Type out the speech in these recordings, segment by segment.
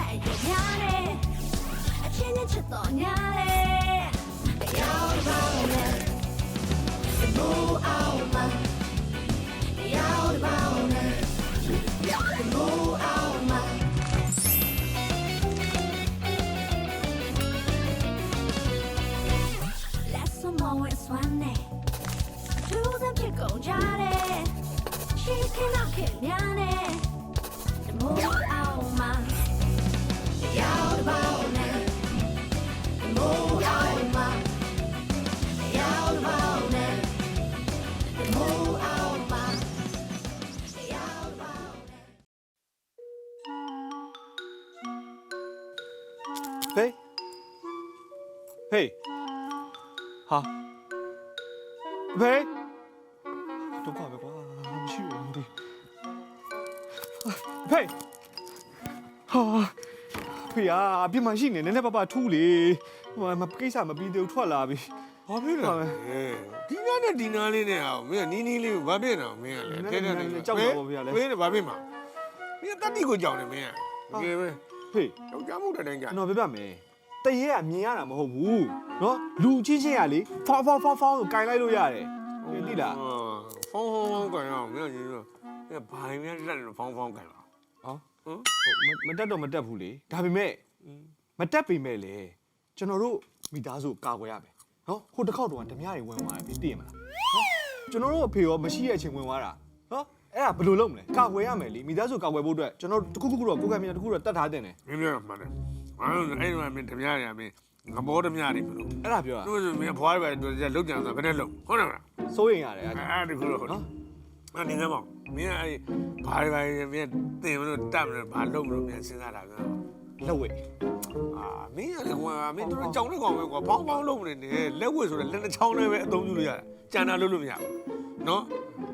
မျိုးမျိုးတိုက်ရများတယ်အချင်းချင်းချစ်တော်ညာတယ်တရားတော်နဲ့ဘူအောင်မတရားတော်နဲ့ဘူအောင်မ Let's some more it's one day. To the pick on Johnny. She cannot kill Yanni. The ဘေးတော့ပါပဲကွာမရှိဘူးဒီဖေးဟာဖေးอ่ะအပြစ်မရှိနေနည်းနည်းပါးပါထူးလေဟိုမကိစ္စမပြီးသေးဘူးထွက်လာပြီဘာဖြစ်လဲဒီနားနဲ့ဒီနားလေးနဲ့အောင်မင်းကနီးနီးလေးကိုဘာဖြစ်နေအောင်မင်းကလေတဲ့တဲ့ကြောက်တယ်မင်းကဘာဖြစ်မှာမင်းတတိကိုကြောက်နေမင်းကကဲပဲဖေးကြောက်ကြမှုတဲ့တိုင်းကြကျွန်တော်ပြပြမယ် တရေကမြင်ရတာမဟုတ်ဘူးနော်လူချင်းချင်းကလေဖောင်းဖောင်းဖောင်းဖောင်းကိုကင်လိုက်လို့ရတယ်သိလားဖုန်းဖုန်းဖုန်းကန်ရအောင်မင်းကြီးတော့အဲဘိုင်များလက်လို့ဖုန်းဖုန်းကန်လာဟောဟမ်မတက်တော့မတက်ဘူးလေဒါပေမဲ့မတက်ပေမဲ့လေကျွန်တော်တို့မိသားစုကာကွယ်ရမယ်နော်ဟိုတစ်ခေါက်တော့ဓမြတွေဝင်သွားတယ်ပြီးသိရမလားနော်ကျွန်တော်တို့အဖေရောမရှိတဲ့အချိန်ဝင်သွားတာနော်အဲ့ဒါဘယ်လိုလုပ်မလဲကာကွယ်ရမယ်လေမိသားစုကာကွယ်ဖို့အတွက်ကျွန်တော်တို့တစ်ခုခုတော့ကိုယ်ကမြင်တစ်ခုတော့တတ်ထားတင်တယ်မင်းပြောမှန်တယ် အဲ့လိုအဲ့လိုမင်းဓမြရမင်းငဘောဓမြတွေဘလို့အဲ့ဒါပြောတာသူဆိုမင်းဘွားပဲသူလောက်ကြံဆိုဘယ်နဲ့လုံးဟုတ်တယ်မလားစိုးရင်ရတယ်အဲ့ဒါအဲ့ဒီခုတော့ဟုတ်နော်အဲ့ဒီကမောင်မင်းအဲ့ဘာတွေဘာတွေမင်းတင်မလို့တတ်မလို့ဘာလုပ်မလို့မင်းစဉ်းစားတာကလက်ဝဲအာမင်းရတယ်ကွာမင်းတို့ကြောင်တဲ့ကောင်ပဲကွာဖောင်းဖောင်းလုပ်နေတယ်လက်ဝဲဆိုတော့လက်နှချောင်းလေးပဲအသုံးပြုလို့ရတယ်ကြံတာလုပ်လို့မရဘူးနော်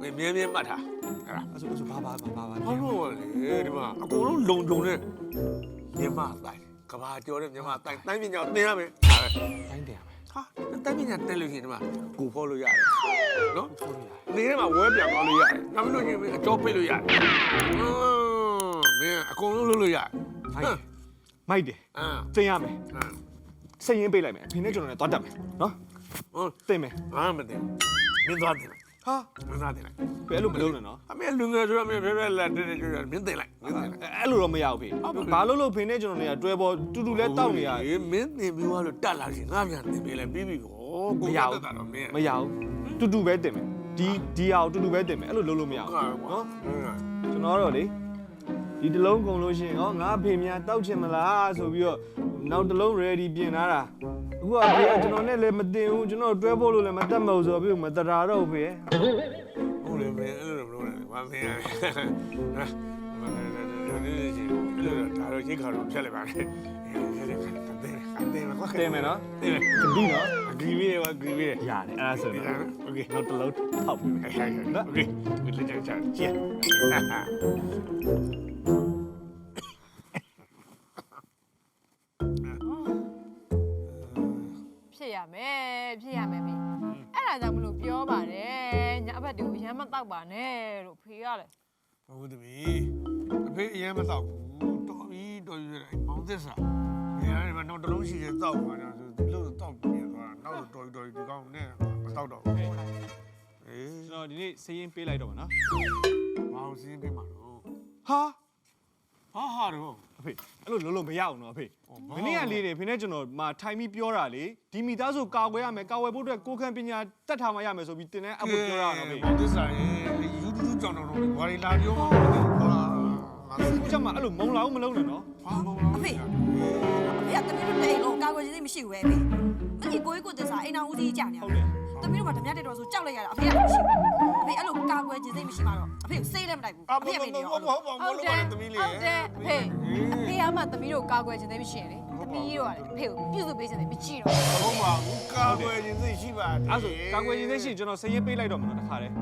မင်းမြဲမြဲမှတ်ထားအဲ့ဒါအဲ့ဆိုအဲ့ဆိုဘာဘာဘာဘာဘာဟောလို့လေဒီမှာအကုန်လုံးလုံုံနဲ့မြန်မာတိုင်း ကဘာကြောတဲ့မြန်မာတိုင်းတိုင်းပညာသင်ရမယ်တိုင်းတယ်ရမယ်ဟာတိုင်းပညာတက်လို့ရှိရင်ဒီမှာကိုဖော်လို့ရတယ်နော်ဆိုရတယ်နေထဲမှာဝဲပြန်သွားလို့ရတယ်နောက်ပြီးလို့ရှိရင်အကြောပေးလို့ရတယ်ဟမ်မင်းအကုန်လုံးလုပ်လို့ရတယ်မိုက်တယ်မိုက်တယ်အာတင်ရမယ်အာစိတ်ရင်းပေးလိုက်မယ်အဖေနဲ့ကျွန်တော်လည်းသွားတက်မယ်နော်ဟုတ်တင်မယ်အားမတင်မင်းသွားတင်လိုက် ဟာမစားသေးလိုက်ဖေအဲ့လိုမလုပ်နဲ့နော်အမေလူငယ်ဆိုတော့မင်းဖေဖေလက်တဲ့ကျွတ်မင်းသိလိုက်မင်းသိလိုက်အဲ့လိုတော့မရဘူးဖေဘာလို့လို့ဖေနဲ့ကျွန်တော်တွေကတွဲပေါ်တူတူလဲတောက်နေရအေးမင်းသင်ပြီးွားလို့တက်လာရှင်ငါမြန်သင်ပေးလဲပြီးပြီကိုကိုရတာတော့မင်းမရဘူးတူတူပဲတင်မယ်ဒီဒီဟာကိုတူတူပဲတင်မယ်အဲ့လိုလုပ်လို့မရဘူးနော်ကျွန်တော်တော့လေဒီတလုံးကုန်လို့ရှင်ဟောငါဖေမြန်တောက်ချင်မလားဆိုပြီးတော့နောက်တလုံး ready ပြင်လာတာ အခုအဖေကကျွန်တော်နဲ့လည်းမတင်ဘူးကျွန်တော်တွဲဖို့လို့လည်းမတတ်မလို့ဆိုတော့ပြီမတရာတော့ဘူးဖေဟုတ်တယ်ဘယ်အဲ့လိုမလုပ်နဲ့ဘာမင်းလဲဒါတော့ရိတ်ခါတော့ဖြတ်လိုက်ပါလေ။အဲ့ဒါကတည်းကတည်းကတည်းကနော်။တည်းကဒီနော်။ဂရီဗီရောဂရီဗီ။ရတယ်အဲ့ဒါဆိုနော်။ Okay နောက်တစ်လုံးထောက်ပြီ။နော်။ Okay လက်ချင်ချာချင်။ ကြောင့်မလို့ပြောပါတယ်ညအဘက်တွေကိုအရမ်းမတောက်ပါနဲ့လို့ဖေကလည်းဟုတ်တယ်မီအဖေအရင်မတော့ဘူးတော်ပြီတော်ပြီအဲ့မောင်သစ္စာနေရာမှာတော့တလုံးရှိသေးတောက်ပါတော့ဒီလိုတောက်ပြသွားတာနောက်တော်တော်ဒီကောင်နဲ့မတောက်တော့ဘူးအေးကျွန်တော်ဒီနေ့စည်ရင်ပေးလိုက်တော့မှာနော်မောင်စင်းပေးမှာတော့ဟာ ဟာဟာတော့အဖေအဲ့လိုလုံးလုံးမရအောင်နော်အဖေအော်ဘာမနေ့ကလေးတွေဖေနဲ့ကျွန်တော်မာထိုင်ပြီးပြောတာလေဒီမိသားစုကာကွယ်ရမယ်ကာကွယ်ဖို့အတွက်ကိုယ်ခံပညာတက်ထားမှရမယ်ဆိုပြီးတင်တဲ့အဖို့ပြောရအောင်နော်ဖေမောင်သစ္စာရဲ့ယူတူတူကြောင်တော်တော်ဘာတွေလာပြောမှာဟာငါစိတ်ခုချက်မှအဲ့လိုမုံလာအောင်မလုံးနဲ့နော်ဘာမောင်အဖေအဖေကတမီးတို့တိတ်လို့ကာကွယ်ခြင်းသိမရှိဘူးပဲအဖေမင်းကိုကြီးကိုတစ္ဆာအိမ်အောင်ဦးစီးကြနေဟုတ်တယ် တမီးတို့ကဓမြတက်တော်ဆိုကြောက်လိုက်ရတာအဖေကမရှိဘူးအဖေအဲ့လိုကာကွယ်ခြင်းသိမရှိမှတော့အဖေကိုစေးလည်းမတိုက်ဘူးအအဖေဖေအမေနေရောဟုတ်ဟုတ်ဟုတ်ဟုတ်လို့သမီးလေးဟုတ်တယ်အဖေအဖေကမှသမီးတို့ကာကွယ်ခြင်းသိမရှိရင်လေသမီးတို့ကလည်းအဖေကိုပြုစုပေးခြင်းသိမရှိတော့ဟုတ်ပါဘူးကာကွယ်ခြင်းစိတ်ရှိပါတယ်အဲ့ဆိုကာကွယ်ရင်သိရှိရင်ကျွန်တော်စည်ရင်ပေးလိုက်တော့မှာနော်တခါတည်း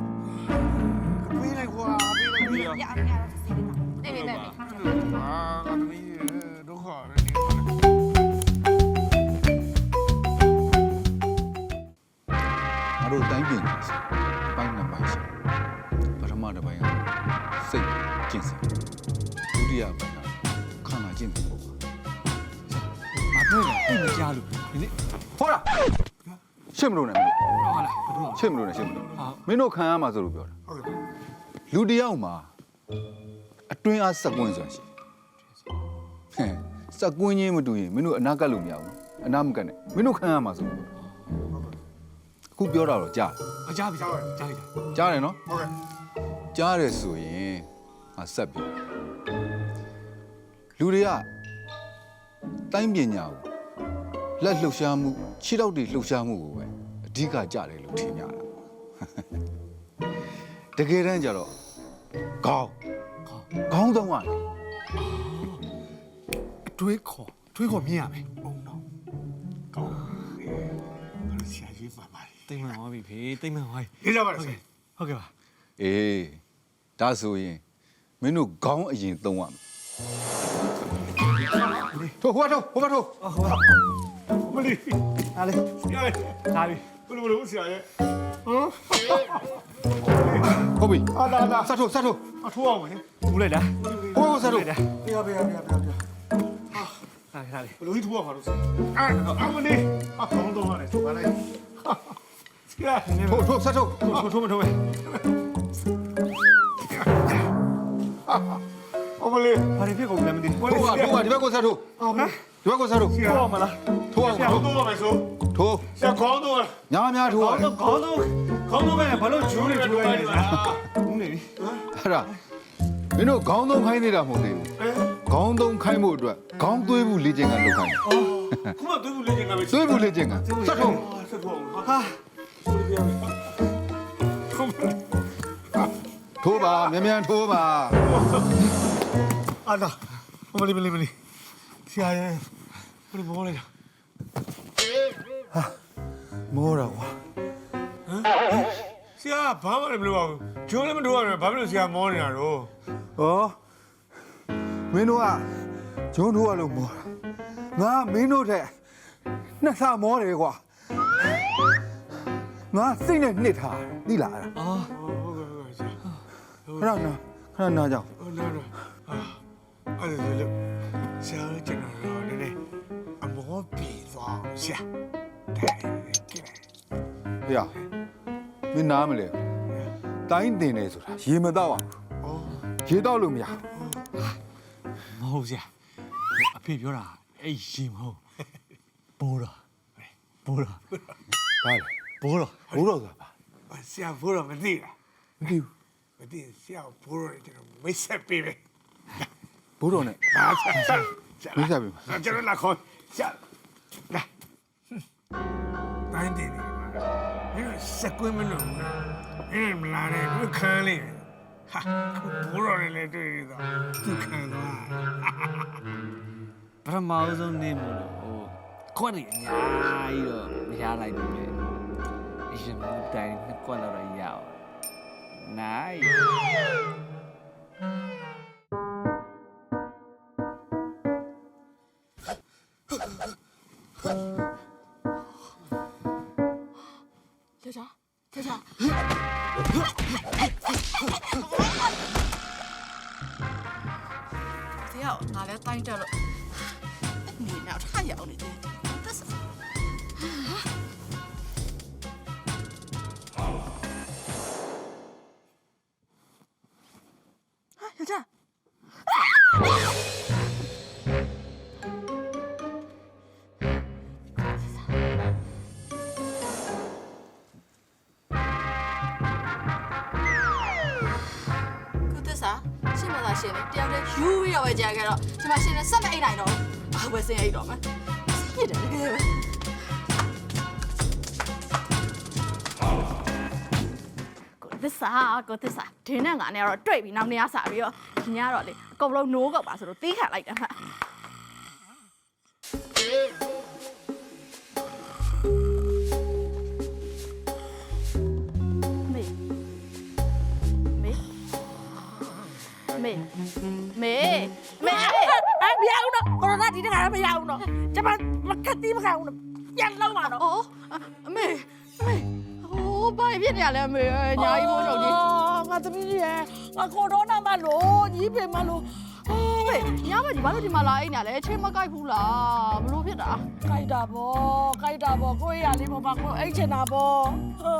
ပေးလိုက်ကွာပေးလိုက်ပေးလိုက်ရအဖေကတော့စေးနေတာနေနေနေအာငါသမီး တို့တိုင်းပြည်ကြီးပိုင်းနှစ်ပိုင်းရှိပထမတစ်ပိုင်းကစိတ်ကျင့်စဉ်ဒုတိယပိုင်းကခန္ဓာကျင့်စဉ်ပေါ့ငါပြောရင်သိမကြားလို့ဒီနေ့ဟောလားရှင်းမလို့နဲ့ဟုတ်လားရှင်းမလို့နဲ့ရှင်းမလို့မင်းတို့ခံရမှာဆိုလို့ပြောတာဟုတ်ကဲ့လူတယောက်မှာအတွင်းအားစကွင်းဆိုတာရှိဟဲ့စကွင်းချင်းမတူရင်မင်းတို့အနာကတ်လို့မရဘူးအနာမကတ်နဲ့မင်းတို့ခံရမှာဆိုလို့ အခုပြောတာတော့ကြားအကြားပြီကြားပြီကြားပြီကြားတယ်နော်ဟုတ်ကဲ့ကြားတယ်ဆိုရင်ငါဆက်ပြောလူတွေကတိုင်းပညာကိုလက်လှုပ်ရှားမှုခြေထောက်တွေလှုပ်ရှားမှုကိုပဲအဓိကကြတယ်လို့ထင်ကြတာတကယ်တမ်းကျတော့ခေါင်းခေါင်းသုံးရတယ်အတွေးခေါ်တွေးခေါ်မြင်ရမယ်ဘုံတော့ကောင်းတယ်ဘာလို့ဆရာကြီးပါပါလဲ တိတ်မှန်သွားပြီဖေတိတ်မှန်သွားပြီဒီကြပါလားဆရာဟုတ်ကဲ့ပါအေးဒါဆိုရင်မင်းတို့ခေါင်းအရင်သုံးရမယ်ထိုးဟိုဘက်ထိုးဟိုဘက်ထိုးဟုတ်ပါမလေးအားလေဆရာရဲ့ကြားပြီဘယ်လိုလုပ်ဆရာရဲ့ဟမ်ဟုတ်ပြီအာလာလာဆက်ထိုးဆက်ထိုးအထိုးအောင်မယ်ဘူးလိုက်တာဟိုဘက်ဆက်ထိုးလိုက်တာဘယ်ဘယ်ဘယ်ဘယ်ဘယ်ဟာခါလေးဘယ်လိုကြီးထိုးရမှာလို့ဆရာအာအမလေးအကောင်းတော့ရတယ်ဆိုပါလိုက်ဆရာ ထိုးထိုးဆက်ထိုးထိုးထိုးမထိုးမယ်အမလေးဘာတွေဖြစ်ကုန်လဲမသိဘူးထိုးပါထိုးပါဒီဘက်ကိုဆက်ထိုးအော်မဒီဘက်ကိုဆက်ထိုးဆရာထိုးအောင်မလားထိုးအောင်ဆရာတော့မယ်ဆိုထိုးဆရာကောင်းတော့များများထိုးရခေါင်းမယ်တော့ခေါင်းတော့ခေါင်းတော့ကလည်းဘာလို့ဂျူးနေဂျူးလိုက်လဲဘူးနေပြီအဲ့ဒါမင်းတို့ခေါင်းသုံးခိုင်းနေတာမဟုတ်သေးဘူးအဲခေါင်းသုံးခိုင်းဖို့အတွက်ခေါင်းသွေးဘူးလေ့ကျင့်ကလုပ်ခိုင်းတယ်ခုမှတွေးဘူးလေ့ကျင်ကပဲသွေးဘူးလေ့ကျင့်ကဆက်ထုံးဆက်တော့ဟာဟာ ထိုးပါမြန်မြန်ထိုးပါအာလာမလေးမလေးမလေးဆရာရဲ့ဘယ်လိုမောလိုက်တာမောတော့ကွာဆရာဘာမှလည်းမလုပ်ပါဘူးဂျိုးလည်းမတို့ရတယ်ဘာဖြစ်လို့ဆရာမောနေတာတော့ဩမင်းတို့ကဂျုံထိုးရလို့မောတာငါမင်းတို့တဲ့နှစ်ဆမောတယ်ကွာ ငါစိတ်နဲ့နှစ်ထားတယ်သိလားအဲ့ဒါအာဟုတ်ကဲ့ဟုတ်ကဲ့ဆရာခဏနာခဏနာကြောင်ဟုတ်လားတော့အာအဲ့ဒါဆိုလို့ဆရာကကျွန်တော်တော့နည်းနည်းအမောပြေသွားဆရာတဲ့ကဲဟေးမင်းနားမလဲတိုင်းတင်နေဆိုတာရေမတော့အောင်အော်ရေတော့လို့မရဘူးမဟုတ်စရာအဖေပြောတာအဲ့ရင်မဟုတ်ပိုးတော့ပိုးတော့ဘာလဲ ဘိုးတော်ဘိုးတော်ဆိုတာပါဆရာဘိုးတော်မသိလားမသိဘူးမသိဆရာဘိုးတော်ကျွန်တော်မိတ်ဆက်ပေးမယ်ဘိုးတော်နဲ့ဟာဆရာမိတ်ဆက်ပေးပါကျွန်တော်လာခေါ်ဆရာလာတိုင်းတယ်မင်းစကွင်းမလို့မင်းမလာတယ်ဘယ်ခံလဲဟာဘိုးတော်လည်းတွေ့ရတာသူခံသွားပထမဆုံးနေ့မလို့ဟိုခွက်ရီအများကြီးတော့မရလိုက်ဘူးလေ အရှင်မူတိုင်းနှစ်ခွက်လောက်တော့ရအောင်နိုင်ယောက်ျားယော ရှင်းမလားရှင်းလေတယောက်တည်းယူပြီးတော့ပဲကြာခဲ့တော့ဒီမှာရှင်းနေစက်မအိတ်နိုင်တော့ဘူးအဝယ်စင်အိတ်တော့မယ်ပြစ်တယ်တကယ်ပဲကိုသစ္စာကိုသစ္စာဒင်းနဲ့ငါနဲ့ကတော့တွေ့ပြီနောက်နေ့ကစပြီးတော့ဒီညကတော့လေအကုန်လုံးနိုးကောက်ပါဆိုတော့တီးခံလိုက်တယ်ဟာ မရဘူးနော်ကျမမကတိမခံဘူးနော်ပြန်လောက်ပါနော်အော်အမေအမေဟိုဘာဖြစ်နေရလဲအမေညာကြီးမိုးချုပ်ကြီးငါသမီးကြီးရဲ့ငါကိုရိုနာမလို့ညီးပင်မလို့အော်မေမေညမကြီးဘာလို့ဒီမှာလာအိမ်ညာလဲချင်းမကိုက်ဘူးလားဘလို့ဖြစ်တာကိုက်တာပေါ့ကိုက်တာပေါ့ကိုယ့်ရလေးပေါ့ပါကိုအိတ်ချင်တာပေါ့ဟာ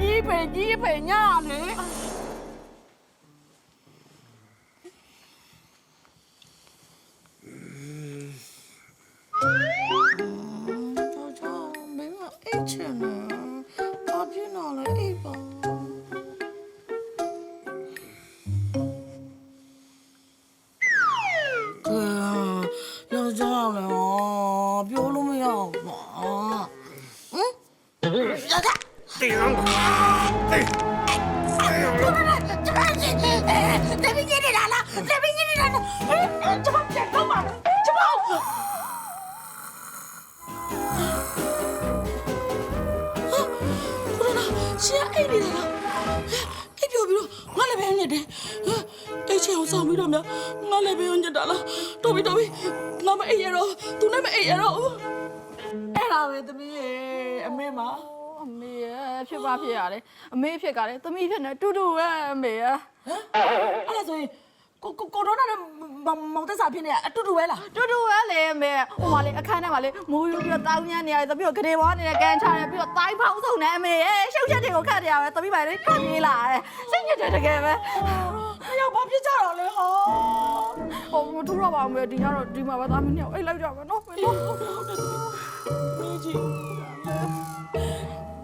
ညီဖေညီဖေညာလေ က်ျားလေပြောလို့မရဘူးပါဟမ်ယောက်ျားတေးအောင်တေးကျမကြီးတပင်းကြီးနေတာလားတပင်းကြီးနေတာလားကျမပြန်တော့ပါကျမကိုရနာရှင်အိတ်နေတာလားအိတ်ပြောပြီးတော့ငါလည်းပဲညစ်တယ်အိတ်ချေအောင် ဆောင်ပြီးတော့များငါလည်းပဲညစ်တာလားတော်ပြီတော်ပြီငါမအိတ်ရတော့သူနဲ့မအိတ်ရတော့အဲ့ဒါပဲသမီးရဲ့အမေမအမေရဖြစ်ပါဖြစ်ရတယ်အမေဖြစ်ကလည်းသမီးဖြစ်နေတူတူပဲအမေရအဲ့ဒါဆိုရင်ကိုကိုကိုတော့နဲ့မောင်တက်စာဖြစ်နေအတူတူပဲလားတူတူပဲလေအမေဟိုမှာလေအခန်းထဲမှာလေမိုးယူပြီးတော့တောင်းညံ့နေရတယ်သမီးတို့ဂရေဘောနေတဲ့ကန်ချတယ်ပြီးတော့တိုင်းဖောင်းဆုံးနေအမေရရှုပ်ချက်တွေကိုခတ်နေရပဲသမီးပါလေခတ်ပြေးလာတယ်စိတ်ညစ်တယ်တကယ်ပဲ အယောဘာဖြစ်ကြတော့လဲဟောဟိုမထူတော့ပါဘူးမေဒီညတော့ဒီမှာပဲသားမင်းညောက်အိတ်လိုက်ကြပါနော်မင်းတို့မင်းကြီး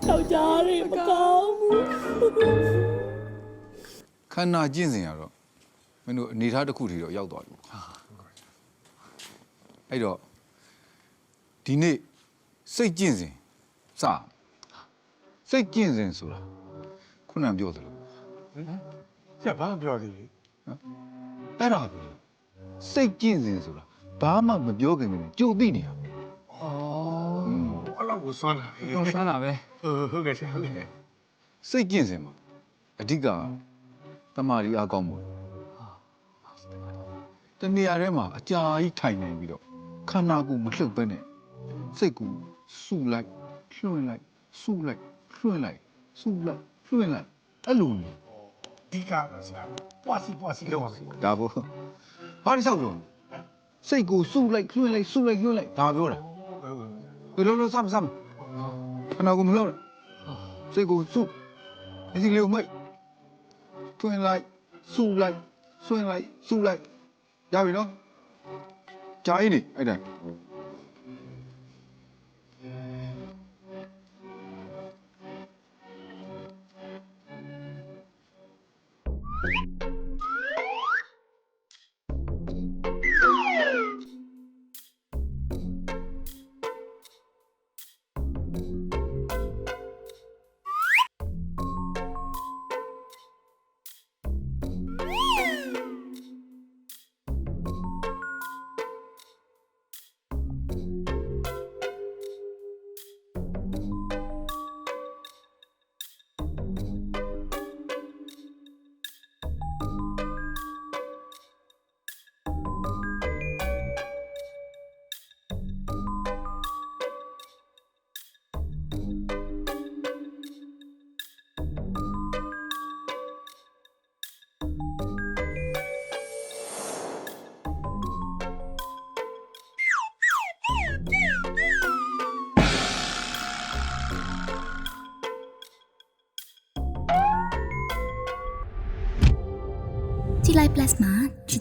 ယောက်ျားလေးမကောင်းဘူးခန္ဓာကျင့်စဉ်ရတော့မင်းတို့အနေထားတစ်ခုထိတော့ရောက်သွားပြီပေါ့အဲ့တော့ဒီနေ့စိတ်ကျင့်စဉ်စစိတ်ကျင့်စဉ်ဆိုတာခုနကပြောသလို ကျဘာပြောသေးလဲအဲ့ဒါပဲစိတ်ကျင့်စဉ်ဆိုတာဘာမှမပြောခင်ကတည်းကကြိုသိနေရမယ်အဲ့လောက်ကိုစွမ်းလာတော့ဆန်းတာပဲဟုတ်ကဲ့ဟုတ်ကဲ့စိတ်ကျင့်စဉ်မှာအဓိကတမာရီအကောင်းမှုတနေရာထဲမှာအကြာကြီးထိုင်နေပြီးတော့ခန္ဓာကိုယ်မလှုပ်ဘဲနဲ့စိတ်ကိုစုလိုက်လွှင့်လိုက်စုလိုက်လွှင့်လိုက်စုလိုက်လွှင့်လိုက်အဲ့လိုမျိုး ဒီကားဆရာပွားစီပွားစီလောက်ပါမယ်ဒါပေါ့ဘာလို့ဆောက်ပြောလဲစိတ်ကိုစုလိုက်လွှင့်လိုက်စုလိုက်လွှင့်လိုက်ဒါပြောတာဘယ်လိုလဲစမ်းစမ်းခန္ဓာကိုယ်မလှုပ်နဲ့စိတ်ကိုစုအစီလေးကိုမိတ်ထွင်လိုက်စုလိုက်ဆွင့်လိုက်စုလိုက်ရပြီနော်ဂျာအင်းနေအဲ့ဒါ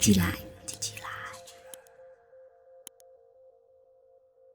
ကြည်လိုက်